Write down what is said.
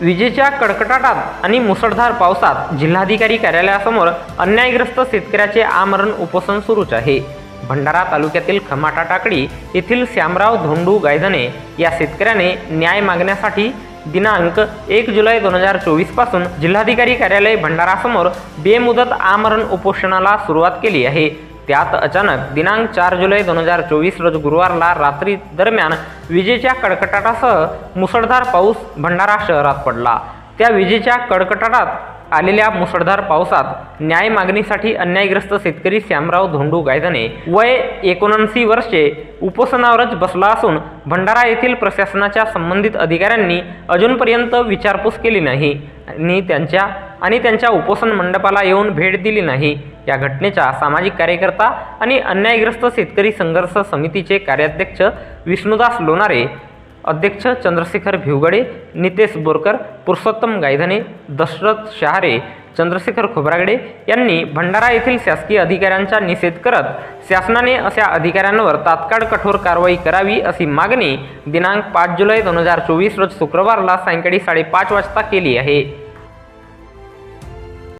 विजेच्या कडकडाटात आणि मुसळधार पावसात जिल्हाधिकारी कार्यालयासमोर अन्यायग्रस्त शेतकऱ्याचे आमरण उपोषण सुरूच आहे. भंडारा तालुक्यातील खमाटा टाकडी येथील श्यामराव धोंडू गायधने या शेतकऱ्याने न्याय मागण्यासाठी दिनांक एक जुलै दोन हजार चोवीसपासून जिल्हाधिकारी कार्यालय भंडारासमोर बेमुदत आमरण उपोषणाला सुरुवात केली आहे. त्यात अचानक दिनांक चार जुलै दोन हजार चोवीस रोज गुरुवारला रात्री दरम्यान विजेच्या कडकडाटासह मुसळधार पाऊस भंडारा शहरात पडला. त्या विजेच्या कडकडाटात आलेल्या मुसळधार पावसात न्याय मागणीसाठी अन्यायग्रस्त शेतकरी श्यामराव धोंडू गायधने वय एकोणऐंशी वर्षे उपोषणावरच बसला असून भंडारा येथील प्रशासनाच्या संबंधित अधिकाऱ्यांनी अजूनपर्यंत विचारपूस केली नाही. आणि त्यांच्या आणि त्यांच्या उपोषण मंडपाला येऊन भेट दिली नाही. या घटनेच्या सामाजिक कार्यकर्ता आणि अन्यायग्रस्त शेतकरी संघर्ष समितीचे कार्याध्यक्ष विष्णुदास लोणारे अध्यक्ष चंद्रशेखर भिवगडे नितेश बोरकर पुरुषोत्तम गायधने दशरथ शहारे चंद्रशेखर खोब्रागडे यांनी भंडारा येथील शासकीय अधिकाऱ्यांचा निषेध करत शासनाने अशा अधिकाऱ्यांवर तात्काळ कठोर कारवाई करावी अशी मागणी दिनांक पाच जुलै दोन हजार चोवीस रोज शुक्रवारला सायंकाळी साडेपाच वाजता केली आहे.